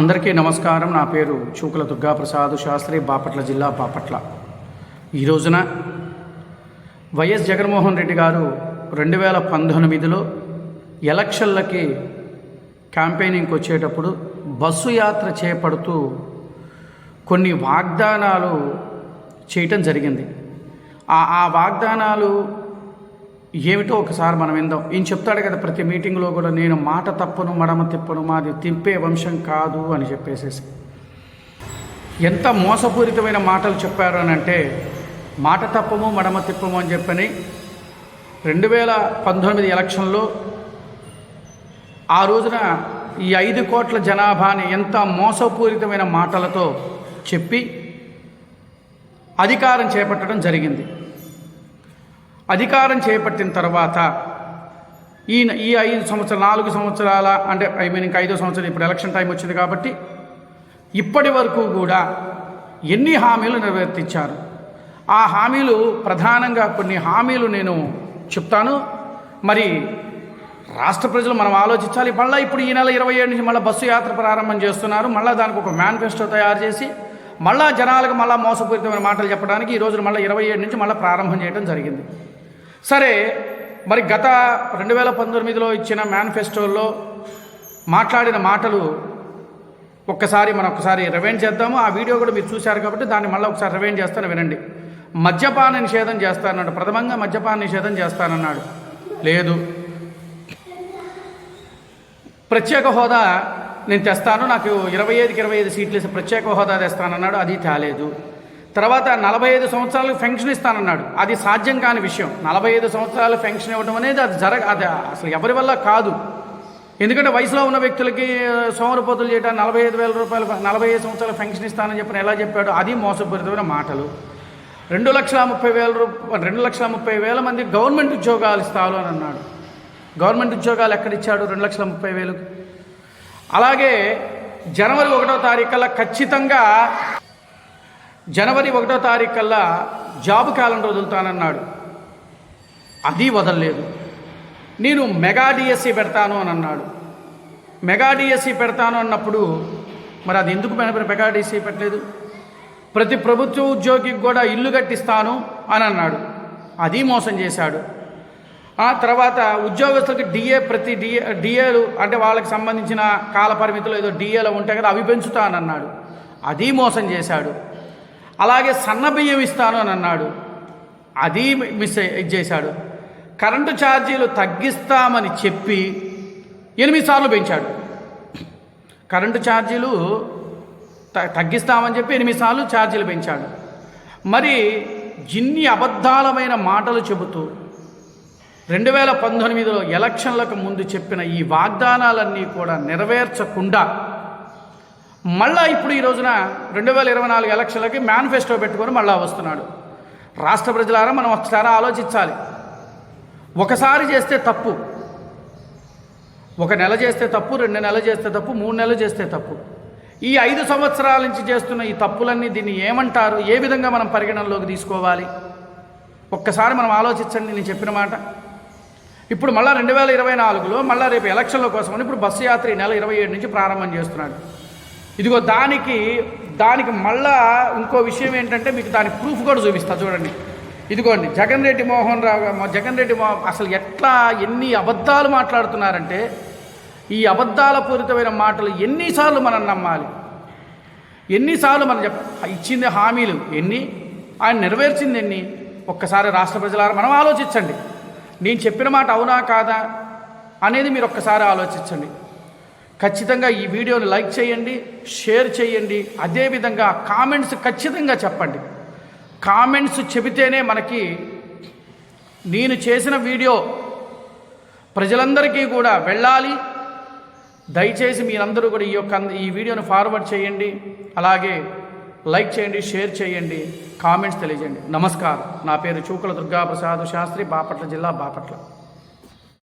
అందరికీ నమస్కారం. నా పేరు చూకుల దుర్గాప్రసాద్ శాస్త్రి బాపట్ల జిల్లా బాపట్ల. ఈ రోజున వైఎస్ జగన్మోహన్ రెడ్డి గారు రెండు వేల పంతొమ్మిదిలో ఎలక్షన్లకి క్యాంపెయినింగ్కి వచ్చేటప్పుడు బస్సు యాత్ర చేపడుతూ కొన్ని వాగ్దానాలు చేయటం జరిగింది. ఆ ఆ వాగ్దానాలు ఏమిటో ఒకసారి మనం విందాం. ఈయన చెప్తాడు కదా ప్రతి మీటింగ్లో కూడా నేను మాట తప్పను మడమ తిప్పను మాది తింపే వంశం కాదు అని చెప్పేసేసి. ఎంత మోసపూరితమైన మాటలు చెప్పారు అని అంటే మాట తప్పము మడమ తిప్పము అని చెప్పని రెండు వేల పంతొమ్మిది ఎలక్షన్లో ఆ రోజున ఈ ఐదు కోట్ల జనాభాని ఎంత మోసపూరితమైన మాటలతో చెప్పి అధికారం చేపట్టడం జరిగింది. అధికారం చేపట్టిన తర్వాత ఈ ఈ ఐదు సంవత్సరాలు నాలుగు సంవత్సరాల అంటే ఐ మీన్ ఇంకా ఐదో సంవత్సరం ఇప్పుడు ఎలక్షన్ టైం వచ్చింది కాబట్టి ఇప్పటి వరకు కూడా ఎన్ని హామీలు నెరవేర్తించారు? ఆ హామీలు ప్రధానంగా కొన్ని హామీలు నేను చెప్తాను. మరి రాష్ట్ర ప్రజలు మనం ఆలోచించాలి. మళ్ళీ ఇప్పుడు ఈ నెల ఇరవై ఏడు నుంచి మళ్ళీ బస్సు యాత్ర ప్రారంభం చేస్తున్నారు. మళ్ళీ దానికి ఒక మేనిఫెస్టో తయారు చేసి మళ్ళా జనాలకు మళ్ళీ మోసపూరితమైన మాటలు చెప్పడానికి ఈ రోజున మళ్ళీ ఇరవై ఏడు నుంచి మళ్ళీ ప్రారంభం చేయడం జరిగింది. సరే మరి గత రెండు వేల పంతొమ్మిదిలో ఇచ్చిన మేనిఫెస్టోల్లో మాట్లాడిన మాటలు ఒక్కసారి మనం ఒకసారి రివైండ్ చేద్దాము. ఆ వీడియో కూడా మీరు చూశారు కాబట్టి దాన్ని మళ్ళీ ఒకసారి రివైండ్ చేస్తాను వినండి. మద్యపాన నిషేధం చేస్తానన్నాడు. ప్రథమంగా మద్యపాన నిషేధం చేస్తానన్నాడు. లేదు. ప్రత్యేక హోదా నేను తెస్తాను. నాకు ఇరవై ఐదుకి ఇరవై ఐదు సీట్లు ప్రత్యేక హోదా తెస్తానన్నాడు. అది తేలేదు. తర్వాత నలభై ఐదు సంవత్సరాలకు పెన్షన్ ఇస్తానన్నాడు. అది సాధ్యం కాని విషయం. నలభై ఐదు సంవత్సరాలు పెన్షన్ ఇవ్వడం అనేది అది జరగ అది అసలు ఎవరి వల్ల కాదు. ఎందుకంటే వయసులో ఉన్న వ్యక్తులకి సోమరిపోతులు చేయడానికి నలభై ఐదు వేల రూపాయలు నలభై ఐదు సంవత్సరాలు పెన్షన్ ఇస్తానని చెప్పిన ఎలా చెప్పాడు అది మోసపూరితమైన మాటలు. రెండు లక్షల ముప్పై వేల రూపాయలు రెండు లక్షల ముప్పై వేల మంది గవర్నమెంట్ ఉద్యోగాలు ఇస్తాను అని అన్నాడు. గవర్నమెంట్ ఉద్యోగాలు ఎక్కడిచ్చాడు రెండు లక్షల ముప్పై వేలు అలాగే జనవరి ఒకటో తారీఖుల ఖచ్చితంగా జనవరి ఒకటో తారీఖు కల్లా జాబ్ క్యాలెండర్ వదులుతానన్నాడు. అది వదలలేదు. నేను మెగా డిఎస్సి పెడతాను అని అన్నాడు. మెగా డిఎస్సి పెడతాను అన్నప్పుడు మరి అది ఎందుకు మెగా డిఎస్సి పెట్టలేదు? ప్రతి ప్రభుత్వ ఉద్యోగికి కూడా ఇల్లు కట్టిస్తాను అని అన్నాడు. అది మోసం చేశాడు. ఆ తర్వాత ఉద్యోగస్తులకు డిఏ ప్రతి డిఏ డిఏలు అంటే వాళ్ళకి సంబంధించిన కాల పరిమితులు ఏదో డిఏలు ఉంటాయి కదా అవి పెంచుతానన్నాడు అది మోసం చేశాడు. అలాగే సన్న బియ్యం ఇస్తాను అని అన్నాడు. అది మిస్ ఇది చేశాడు. కరెంటు ఛార్జీలు తగ్గిస్తామని చెప్పి ఎనిమిది సార్లు పెంచాడు. కరెంటు ఛార్జీలు తగ్గిస్తామని చెప్పి ఎనిమిది సార్లు ఛార్జీలు పెంచాడు. మరి ఇన్ని అబద్ధాలమైన మాటలు చెబుతూ రెండు వేల పంతొమ్మిదిలో ఎలక్షన్లకు ముందు చెప్పిన ఈ వాగ్దానాలన్నీ కూడా నెరవేర్చకుండా మళ్ళా ఇప్పుడు ఈ రోజున రెండు వేల ఇరవై నాలుగు ఎలక్షన్లకి మేనిఫెస్టో పెట్టుకొని మళ్ళా వస్తున్నాడు. రాష్ట్ర ప్రజలారా మనం ఒకసారి ఆలోచించాలి. ఒకసారి చేస్తే తప్పు. ఒక నెల చేస్తే తప్పు రెండు నెలలు చేస్తే తప్పు మూడు నెలలు చేస్తే తప్పు. ఈ ఐదు సంవత్సరాల నుంచి చేస్తున్న ఈ తప్పులన్నీ దీన్ని ఏమంటారు? ఏ విధంగా మనం పరిగణనలోకి తీసుకోవాలి? ఒక్కసారి మనం ఆలోచించండి నేను చెప్పిన మాట. ఇప్పుడు మళ్ళీ రెండు వేల ఇరవై నాలుగులో మళ్ళీ రేపు ఎలక్షన్ల కోసమని ఇప్పుడు బస్సు యాత్ర ఈ నెల ఇరవై ఏడు నుంచి ప్రారంభం చేస్తున్నాడు. ఇదిగో దానికి దానికి మళ్ళా ఇంకో విషయం ఏంటంటే మీకు దాని ప్రూఫ్ కూడా చూపిస్తా చూడండి. ఇదిగోండి జగన్ రెడ్డి మోహన్ రావు జగన్ రెడ్డి మో అసలు ఎట్లా ఎన్ని అబద్ధాలు మాట్లాడుతున్నారంటే ఈ అబద్ధాల పూరితమైన మాటలు ఎన్నిసార్లు మనం నమ్మాలి? ఎన్నిసార్లు మనం చెప్ ఇచ్చింది హామీలు ఎన్ని? ఆయన నెరవేర్చింది ఎన్ని? ఒక్కసారి రాష్ట్ర ప్రజలారా మనం ఆలోచించండి. నేను చెప్పిన మాట అవునా కాదా అనేది మీరు ఒక్కసారి ఆలోచించండి. ఖచ్చితంగా ఈ వీడియోని లైక్ చేయండి షేర్ చేయండి. అదేవిధంగా కామెంట్స్ ఖచ్చితంగా చెప్పండి. కామెంట్స్ చెబితేనే మనకి నేను చేసిన వీడియో ప్రజలందరికీ కూడా వెళ్ళాలి. దయచేసి మీరందరూ కూడా ఈ యొక్క ఈ వీడియోను ఫార్వర్డ్ చేయండి. అలాగే లైక్ చేయండి షేర్ చేయండి కామెంట్స్ తెలియజేయండి. నమస్కారం. నా పేరు చూకుల దుర్గాప్రసాద్ శాస్త్రి బాపట్ల జిల్లా బాపట్ల.